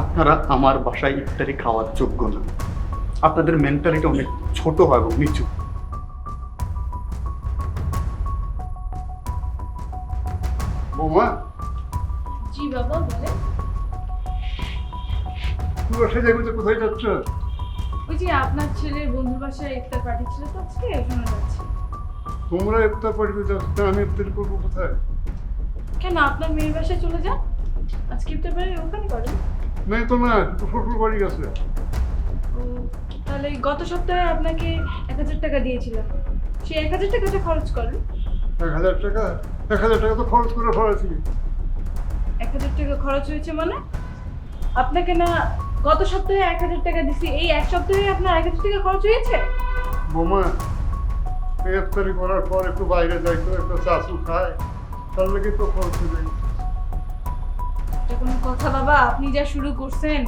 আপনারা আমার বাসায় ইফতারি খাওয়ার যোগ্য না। আপনাদের মেন্টালিটি অনেক ছোট হয় এবং নিচু। বৌমা? জি বাবা বলে সেজে গুজে কোথায় যাচ্ছ? ওই যে আপনার ছেলের বন্ধুর বাসায় ইফতার পার্টি ছিল তো আজকে যাচ্ছে। তোমরা ইফতার পাঠিয়ে যাচ্ছ তা আমি ইফতারি করব কোথায়? কেন আপনার মেয়ের বাসায় চলে যান? আজকে ইফতার পার্টি ওখানে করেন। মেয়ে তো না শ্বশুর বাড়ি গেছে। তাহলে গত সপ্তাহে আপনাকে এক হাজার টাকা দিয়েছিলাম। সেই এক হাজার টাকাটা খরচ করেন। এক হাজার টাকা? এক হাজার টাকা তো খরচ করে ফেলেছি। এক হাজার টাকা খরচ হয়েছে মানে? আপনাকে না গত সপ্তাহে এক হাজার টাকা দিছি এই এক সপ্তাহে আপনার এক হাজার টাকা খরচ হয়েছে? বোমা ইফতারি করার পর একটু বাইরে যাই তো একটু চাচু খায় তার লেগে তো খরচ হয়ে যায়। এটা কোনো কথা বাবা আপনি যা শুরু করছেন।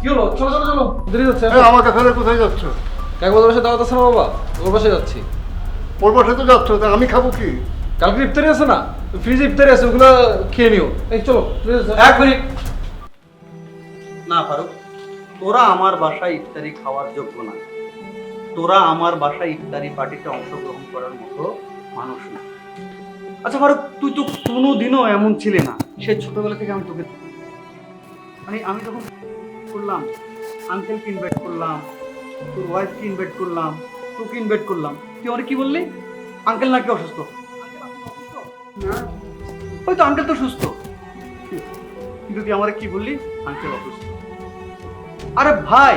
কি হলো? চলো চলো চলো দেরি হচ্ছে। এই, আমাকে কোথায় যাচ্ছ? কাকবাদের বাসায় দাওয়াত আছে না বাবা? ওর বাসায় যাচ্ছি। ওর বাসায় তো যাচ্ছ তা আমি খাব কি? কালকে ইফতারি আছে না? ফ্রিজে ইফতারি আছে ওগুলো খেয়ে নিও। এই চলো এক মিনিট। না ফারুক তোরা আমার বাসায় ইফতারি খাওয়ার যোগ্য না। তোরা আমার বাসায় ইফতারি পার্টিতে অংশগ্রহণ করার মতো মানুষ না। আচ্ছা ফারুক তুই তো কোনোদিনও এমন ছিলে না। সে ছোটবেলা থেকে আমি তোকে মানে আমি যখন করলাম আঙ্কেলকে ইনভাইট করলাম, তোর ওয়াইফকে ইনভাইট করলাম, তোকে ইনভাইট করলাম, তুই আমার কি বললি? আঙ্কেল নাকি অসুস্থ? ওই তো আঙ্কেল তো সুস্থ। কিন্তু তুই আমার কি বললি? আঙ্কেল অসুস্থ। আরে ভাই,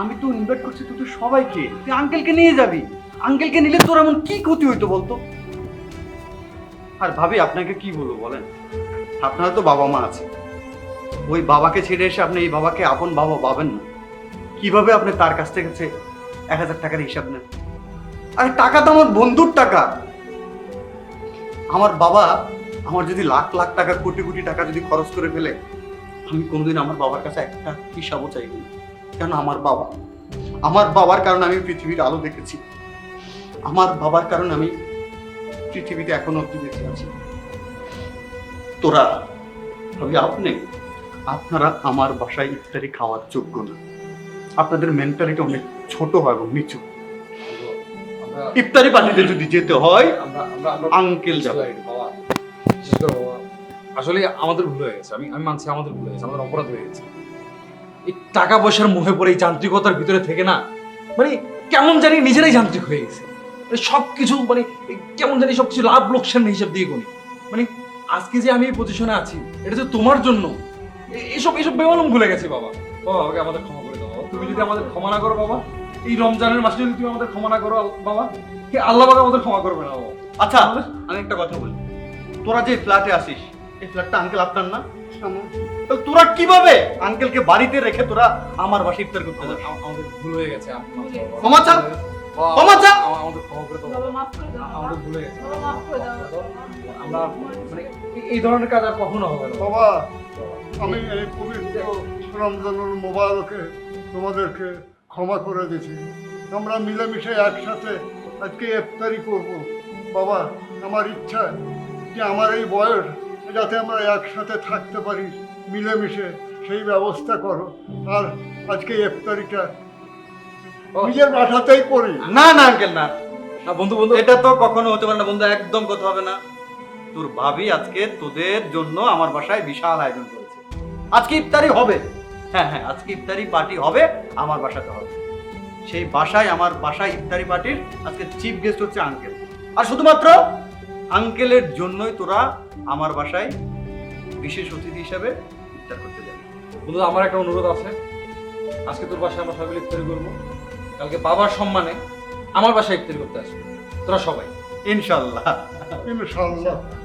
আমি তো ইনভাইট করছি তুই তো সবাইকে। তুই আঙ্কেলকে নিয়ে যাবি। আঙ্কেলকে নিলে তোর এমন কি ক্ষতি হইতো বলতো? আর ভাবি, আপনাকে কি বলব বলেন? আপনার তো বাবা মা আছে। ওই বাবাকে ছেড়ে এসে আপনি এই বাবাকে আপন বাবা পাবেন না। কীভাবে আপনি তার কাছ থেকে এক হাজার টাকার হিসাব নেন? আরে, টাকা তো আমার বন্ধুর টাকা। আমার বাবা আমার যদি লাখ লাখ টাকা, কোটি কোটি টাকা যদি খরচ করে ফেলে, আমি কোনোদিন আমার বাবার কাছে একটা হিসাবও চাইব না। কেন? আমার বাবা। আমার বাবার কারণে আমি পৃথিবীর আলো দেখেছি। আমার বাবার কারণে আমি পৃথিবীতে এখনও অব্দি বেঁচে আছি। তোরা ভাবি আপনি আপনারা আমার বাসায় ইফতারি খাওয়ার যোগ্য না। আপনাদের মেন্টালিটি অনেক ছোট হয় এবং নিচু। ইফতারি পার্টিতে যদি যেতে হয় আঙ্কেল যাবে। বাবা বিশেষ করে বাবা আসলে আমাদের ভুল হয়ে গেছে। আমি আমি মানছি আমাদের ভুল হয়ে গেছে আমাদের অপরাধ হয়ে গেছে। এই টাকা পয়সার মোহে পড়ে এই যান্ত্রিকতার ভিতরে থেকে না মানে কেমন জানি নিজেরাই যান্ত্রিক হয়ে গেছে। মানে সব কিছু মানে কেমন জানি সব কিছু লাভ লোকসান হিসাব দিয়ে গুনি। মানে আজকে যে আমি এই পজিশনে আছি এটা তো তোমার জন্য। এ- এসব এসব বেমালুম ভুলে গেছি বাবা। বাবা আমাকে আমাদের ক্ষমা করে দাও বাবা। তুমি যদি আমাদের ক্ষমা না করো বাবা এই রমজানের মাসে যদি তুমি আমাদের ক্ষমা না করো বাবা কে আল্লাহ বাবা আমাদের ক্ষমা করবে না বাবা। আচ্ছা আমি একটা কথা বলি। তোরা যে ফ্ল্যাটে আসিস এই ফ্ল্যাটটা আঙ্কেল আপনার না? তো তোরা কীভাবে আঙ্কেলকে বাড়িতে রেখে তোরা আমার বাসায় ইফতার করতে আম- আমাদের ভুল হয়ে গেছে। ক্ষমা চা। বাবা, ক্ষমা আমাদের ক্ষমা করে দাও বাবা মাফ করে দাও। আমাদের ভুল গেছে। বাবা মাফ করে দাও। আমরা মানে এই- ধরনের কাজ আর কখনো হবে না। বাবা আমি এই পবিত্র রমজানুল মোবারকে তোমাদেরকে ক্ষমা করে দিচ্ছি। আমরা মিলেমিশে একসাথে আজকে ইফতারি করব। বাবা আমার ইচ্ছা যে আমার এই বয়স যাতে আমরা একসাথে থাকতে পারি মিলেমিশে সেই ব্যবস্থা করো। আর আজকে ইফতারিটা নিজের বাসাতেই করি। না না আঙ্কেল না। না বন্ধু বন্ধু। এটা তো কখনো হতে পারে না বন্ধু একদম কথা হবে না। তোর ভাবি আজকে তোদের জন্য আমার বাসায় বিশাল আয়োজন করেছে। আজকে ইফতারি হবে। হ্যাঁ হ্যাঁ আজকে ইফতারি পার্টি হবে আমার বাসাতে হবে। সেই বাসায় আমার বাসায় ইফতারি পার্টির আজকে চিফ গেস্ট হচ্ছে আঙ্কেল। আর শুধুমাত্র আঙ্কেলের জন্যই তোরা আমার বাসায় বিশেষ অতিথি হিসাবে ইফতার করতে যাবে। বন্ধু আমার একটা অনুরোধ আছে। আজকে তোর বাসায় আমরা সবাই ইফতারি করব। কালকে বাবার সম্মানে আমার বাসায় ইফতারি করতে আসবে। তোরা সবাই। ইনশাল্লাহ। ইনশাল্লাহ।